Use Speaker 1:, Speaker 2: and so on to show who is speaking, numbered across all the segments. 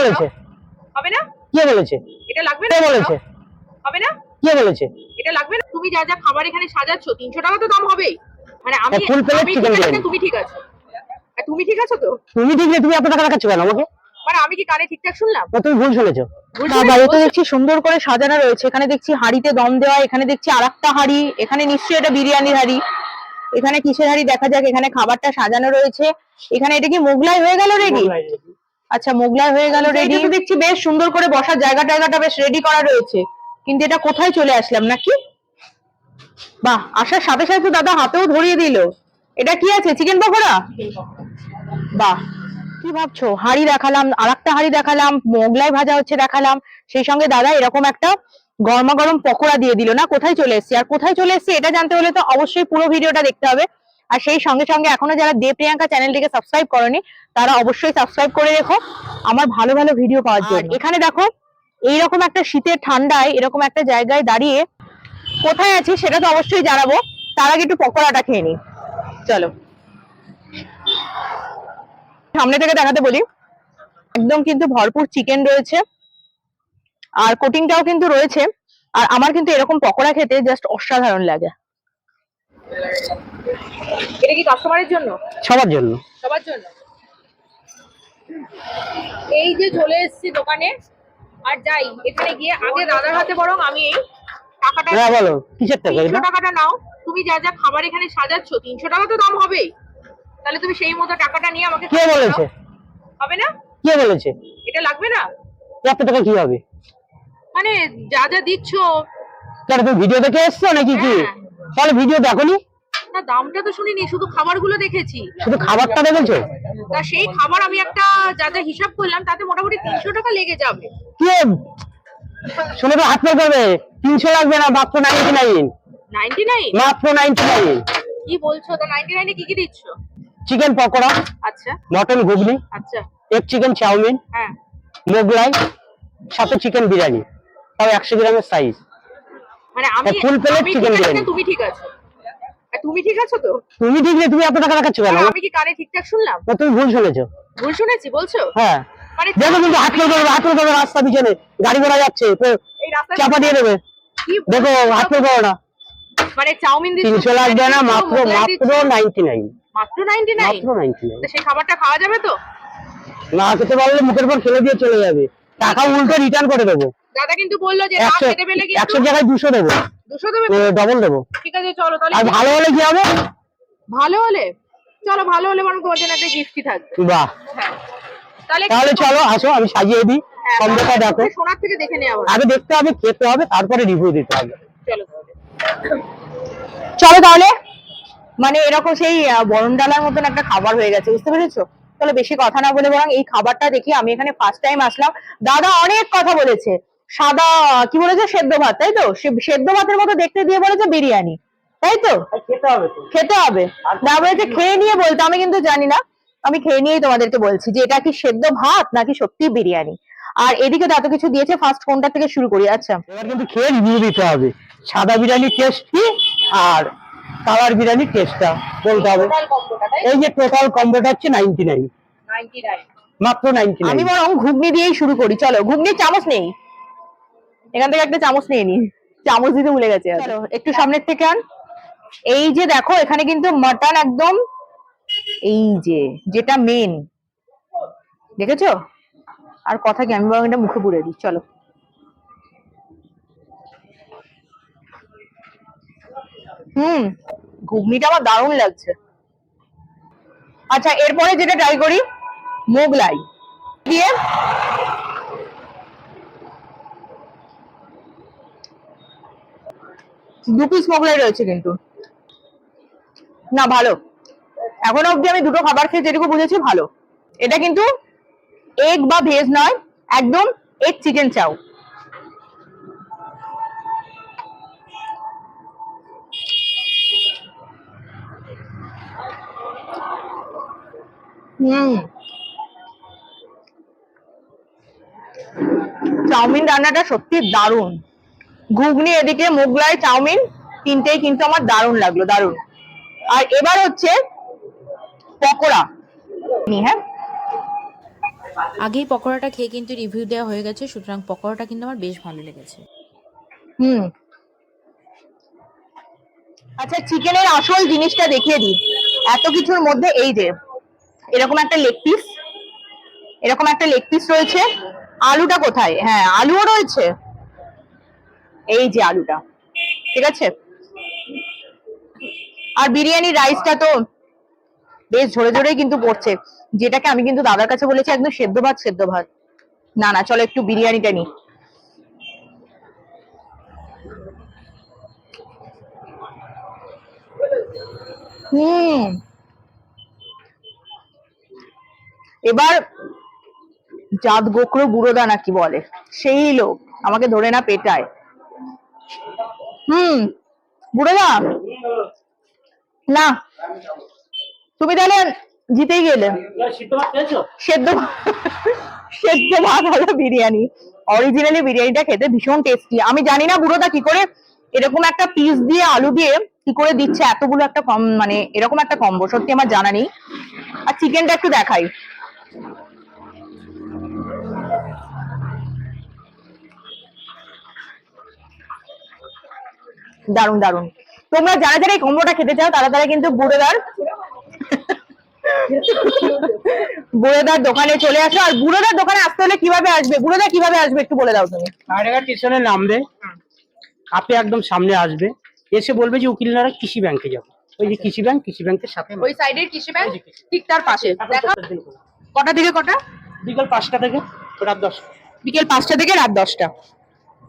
Speaker 1: বলেছে?
Speaker 2: হবে না?
Speaker 1: কে বলেছে?
Speaker 2: এটা লাগবে
Speaker 1: কে
Speaker 2: না
Speaker 1: বলেছে?
Speaker 2: হবে না?
Speaker 1: কে বলেছে?
Speaker 2: এটা লাগবে না? তুমি যা যা খাবার এখানে সাজাচ্ছ তিনশো টাকা তো দাম হবেই। মানে আমি
Speaker 1: হ্যাঁ, full plate
Speaker 2: আমি
Speaker 1: chicken
Speaker 2: ঠিক আছি না,
Speaker 1: বিরিয়ানি।
Speaker 2: তুমি ঠিক আছো। আর তুমি ঠিক আছো তো?
Speaker 1: তুমি ঠিক তুমি এত টাকা দেখাচ্ছ কেন আমাকে?
Speaker 2: মানে আমি কি কানে ঠিকঠাক শুনলাম?
Speaker 1: না তুমি ভুল শুনেছো?
Speaker 3: দেখছি সুন্দর করে সাজানো রয়েছে। এখানে দেখছি হাঁড়িতে দম দেওয়া এখানে দেখছি আরেকটা হাঁড়ি এখানে নিশ্চয়ই এটা বিরিয়ানির হাঁড়ি। এখানে কিসের হাঁড়ি? দেখা যাক এখানে খাবারটা সাজানো রয়েছে। এখানে এটা কি মোগলাই হয়ে গেল রেডি আচ্ছা মোগলাই হয়ে গেল রেডি দেখছি বেশ সুন্দর করে বসার জায়গা টায়গাটা বেশ রেডি করা রয়েছে। কিন্তু এটা কোথায় চলে আসলাম নাকি? বাহ আসার সাথে সাথে তো দাদা হাতেও ধরিয়ে দিল। এটা কি আছে চিকেন পকোড়া? বাহ কি ভাবছ? হাঁড়ি দেখালাম আর একটা হাঁড়ি দেখালাম মোগলাই ভাজা হচ্ছে দেখালাম। সেই সঙ্গে দাদা এরকম একটা গরমা গরম পকোড়া দিয়ে দিল। না কোথায় চলে এসেছি? আর কোথায় চলে এসেছি এটা জানতে হলে তো অবশ্যই পুরো ভিডিওটা দেখতে হবে। আর সেই সঙ্গে সঙ্গে এখনও যারা দে প্রিয়াঙ্কা চ্যানেলটিকে সাবস্ক্রাইব করনি তারা অবশ্যই সাবস্ক্রাইব করে রেখো। আমার ভালো ভালো ভিডিও পাওয়ার জন্য। এখানে দেখো এইরকম একটা শীতের ঠান্ডায় এরকম একটা জায়গায় দাঁড়িয়ে কোথায় আছি সেটা তো অবশ্যই জানাব। তার আগে একটু পকোড়াটা খেয়ে নিই। চলো। সামনে থেকে দেখাতে বলি একদম কিন্তু ভরপুর চিকেন রয়েছে। আর কোটিংটাও কিন্তু রয়েছে। আর আমার কিন্তু এরকম পকোড়া খেতে জাস্ট অসাধারণ লাগে।
Speaker 2: এটা কি কাস্টমারের জন্য?
Speaker 1: সবার জন্য।
Speaker 2: সবার জন্য? এই যে চলে এসেছি দোকানে আর যাই এখানে গিয়ে আগে দাদার হাতে বরং আমি এই টাকাটা
Speaker 1: হ্যাঁ বলো কিসের টাকা এটা?
Speaker 2: টাকাটা নাও। তুমি যা যা খাবার এখানে সাজাচ্ছ তিনশো টাকা তো দাম হবেই। তাহলে তুমি সেই মতো টাকাটা নিয়ে আমাকে
Speaker 1: কে বলেছে?
Speaker 2: হবে না?
Speaker 1: কে বলেছে?
Speaker 2: এটা লাগবে না?
Speaker 1: এত টাকা কি হবে?
Speaker 2: মানে যা যা দিচ্ছ।
Speaker 1: কেন তুমি ভিডিও দেখে এসছো নাকি কি?
Speaker 2: হ্যাঁ।
Speaker 1: তাহলে ভিডিও দেখো
Speaker 2: না দামটা তো শুনিনি শুধু খাবারগুলো দেখেছি।
Speaker 1: শুধু খাবারটা দেখেছ
Speaker 2: তা সেই খাবার আমি একটা যা যা হিসাব করলাম তাতে মোটামুটি তিনশো টাকা লেগে যাবে।
Speaker 1: কে শুনে তো হাত করবে তিনশো লাগবে না মাত্র নাইনটি নাইন
Speaker 2: নাইনটি নাইন
Speaker 1: মাত্র নাইনটি নাইন
Speaker 2: কি বলছো? তো নাইনটি নাইনে কি কি দিচ্ছ?
Speaker 1: চিকেন পকোড়া
Speaker 2: আচ্ছা।
Speaker 1: মটন ঘুগনি
Speaker 2: আচ্ছা।
Speaker 1: এক চিকেন চাউমিন
Speaker 2: হ্যাঁ।
Speaker 1: মোগলাই সাথে চিকেন বিরিয়ানি। তাও একশো গ্রামের সাইজ
Speaker 2: মানে আমি
Speaker 1: হ্যাঁ, full plate
Speaker 2: আমি
Speaker 1: chicken
Speaker 2: ঠিক আছি না,
Speaker 1: biryani।
Speaker 2: তুমি ঠিক আছো। তুমি ঠিক আছো তো?
Speaker 1: তুমি ঠিক নেই, তুমি এত টাকা দেখাচ্ছ কেন?
Speaker 2: আমি কি কানে ঠিকঠাক শুনলাম?
Speaker 1: না, তুমি ভুল শুনেছো।
Speaker 2: ভুল শুনেছি বলছো?
Speaker 1: হ্যাঁ।
Speaker 2: মানে
Speaker 1: দেখো কিন্তু হাত করে হাত করে রাস্তা পিছনে গাড়ি ঘোড়া যাচ্ছে তো চাপা দিয়ে দেবে। দেখো হাত করে না।
Speaker 2: মানে চাউমিন দিচ্ছ
Speaker 1: তিনশো লাগবে না মাত্র মাত্র
Speaker 2: দিচ্ছ।
Speaker 1: নাইনটি নাইন
Speaker 2: মাত্র নাইনটি নাইন
Speaker 1: মাত্র নাইনটি নাইন
Speaker 2: সেই খাবারটা খাওয়া যাবে তো?
Speaker 1: না খেতে পারলে মুখের পর ফেলে দিয়ে চলে যাবে। টাকা উল্টো রিটার্ন করে দেবো।
Speaker 2: দাদা কিন্তু বলল যে না
Speaker 1: একশো
Speaker 2: খেতে পেলে কিন্তু
Speaker 1: একশো জায়গায় দুশো দেবো।
Speaker 2: দুশো দেবে
Speaker 1: ডবল দেবো।
Speaker 2: ঠিক আছে চলো তাহলে
Speaker 1: আর ভালো হলে কি হবে?
Speaker 2: ভালো হলে? চলো ভালো হলে বরং তোমার জন্য একটা গিফটই থাকবে।
Speaker 1: বাহ।
Speaker 2: হ্যাঁ। তাহলে
Speaker 1: চলো আসো আমি সাজিয়ে দিই।
Speaker 2: হ্যাঁ, তাহলে
Speaker 1: দেখো।
Speaker 2: সোনার থেকে দেখে নেওয়া
Speaker 1: আগে দেখতে হবে খেতে হবে তারপরে রিভিউ দিতে হবে।
Speaker 2: চলো তাহলে।
Speaker 3: চলো তাহলে। মানে এরকম সেই বরণ ডালার মতন একটা খাবার হয়ে গেছে বুঝতে পেরেছ? তাহলে বেশি কথা না বলে বরং এই খাবারটা দেখি আমি এখানে ফার্স্ট টাইম আসলাম। দাদা অনেক কথা বলেছে। সাদা কি বলেছে? সেদ্ধ ভাত তাই তো? সেদ্ধ ভাতের মতো দেখতে দিয়ে বলেছে বিরিয়ানি তাই তো?
Speaker 1: খেতে হবে তো।
Speaker 3: খেতে হবে। না বলেছে খেয়ে নিয়ে বলতে আমি কিন্তু জানি না। আমি খেয়ে নিয়েই তোমাদেরকে বলছি যে এটা কি সেদ্ধ ভাত নাকি সত্যি বিরিয়ানি? আর এদিকে তো এত কিছু দিয়েছে ফার্স্ট কোনটা থেকে শুরু করি আচ্ছা।
Speaker 1: এবার কিন্তু খেয়ে রিভিউ দিতে হবে। সাদা বিরিয়ানির টেস্ট কি আর কালার বিরিয়ানির টেস্টটা বলতে হবে। এই যে টোটাল কম্বোটা হচ্ছে নাইনটি নাইন
Speaker 2: নাইনটি নাইন
Speaker 1: মাত্র নাইনটি
Speaker 3: আমি বরং ঘুগনি দিয়েই শুরু করি চলো। ঘুগনির চামচ নেই। এখান থেকে একটা চামচ নিয়ে নি। চামচ দিতে ভুলে গেছে চলো একটু সামনের থেকে আন। এই যে দেখো এখানে কিন্তু মাটন একদম এই যে যেটা মেন দেখেছ? আর কথা কি আমি বরং এটা মুখে পুড়ে দিই চলো। হুম ঘুগনিটা আমার দারুণ লাগছে। আচ্ছা এরপরে যেটা ট্রাই করি মোগলাই। দিয়ে দু পিস রয়েছে কিন্তু। না, ভালো। এখনও অবধি আমি দুটো খাবার খেয়ে যেটুকু বুঝেছি, ভালো। এটা কিন্তু এগ বা ভেজ নয়, একদম এগ চিকেন চাও হুম। চাউমিন রান্নাটা সত্যি দারুণ। ঘুগনি এদিকে মোগলাই চাউমিন তিনটেই কিন্তু আমার দারুণ লাগল দারুণ। আর এবার হচ্ছে পকোড়া। হ্যাঁ?
Speaker 4: আগেই পকোড়াটা খেয়ে কিন্তু রিভিউ দেওয়া হয়ে গেছে সুতরাং পকোড়াটা কিন্তু আমার বেশ ভালো লেগেছে।
Speaker 3: হুম। আচ্ছা চিকেনের আসল জিনিসটা দেখিয়ে দিই। এত কিছুর মধ্যে এই যে এরকম একটা লেগ পিস এরকম একটা লেগ পিস রয়েছে। আলুটা কোথায়? হ্যাঁ আলুও রয়েছে। এই যে আলুটা। ঠিক আছে? আর বিরিয়ানি রাইসটা তো বেশ ঝরে ঝরেই কিন্তু পড়ছে। যেটাকে আমি কিন্তু দাদার কাছে বলেছি, একদম সেদ্ধ ভাত সেদ্ধ ভাত। না না, চলো একটু বিরিয়ানিটা হুম। এবার জাত গোকরো বুড়োদা নাকি বলে? সেই লোক আমাকে ধরে না পেটায়। হুম বুড়োদা না, তুমি তাহলে জিতেই গেলে। সেদ্ধ সেদ্ধ ভাত হলো বিরিয়ানি। অরিজিনালি বিরিয়ানিটা খেতে ভীষণ টেস্টি আমি জানি না বুড়োদা কি করে এরকম একটা পিস দিয়ে আলু দিয়ে কি করে দিচ্ছে এতগুলো একটা কম মানে এরকম একটা কম্বো সত্যি আমার জানা নেই। আর চিকেনটা একটু দেখাই। দারুণ দারুণ তোমরা যারা যারা এই কম্বোটা খেতে চাও তারা তারা কিন্তু বুড়োদার বুড়োদার দোকানে চলে আসো। আর বুড়োদার দোকানে আসতে হলে কীভাবে আসবে? বুড়োদা কীভাবে আসবে একটু বলে দাও তুমি।
Speaker 1: আরেকটা স্টেশনে নামবে আপনি একদম সামনে আসবে। এসে বলবে যে উকিল উকিলনারা কৃষি ব্যাংকে যাব। ওই যে কৃষি ব্যাংক কৃষি ব্যাংকের সাথে
Speaker 3: ওই সাইডের কৃষি ব্যাংক ঠিক তার পাশে। দেখা। কটা থেকে কটা?
Speaker 1: বিকাল পাঁচটা থেকে রাত দশটা।
Speaker 3: বিকেল পাঁচটা থেকে রাত দশটা।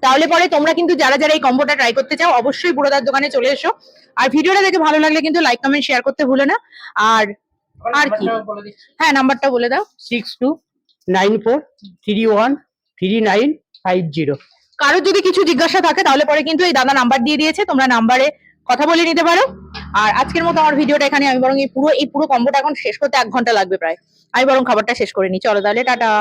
Speaker 3: তাহলে পরে তোমরা কিন্তু যারা যারা এই কম্বোটা ট্রাই করতে চাও অবশ্যই বুড়োদার দোকানে চলে এসো। আর ভিডিওটা দেখে ভালো লাগলে কিন্তু লাইক কমেন্ট শেয়ার করতে ভুলো না। আর আর কি? হ্যাঁ নাম্বারটা বলে দাও।
Speaker 1: Six two nine four three one three nine five zero
Speaker 3: কারোর যদি কিছু জিজ্ঞাসা থাকে তাহলে পরে কিন্তু এই দাদা নাম্বার দিয়ে দিয়েছে। তোমরা নাম্বারে কথা বলে নিতে পারো। আর আজকের মতো আমার ভিডিওটা এখানে আমি বরং এই পুরো এই পুরো কম্বোটা এখন শেষ করতে এক ঘণ্টা লাগবে প্রায়। আমি বরং খাবারটা শেষ করে নিই। চলো তাহলে টাটা।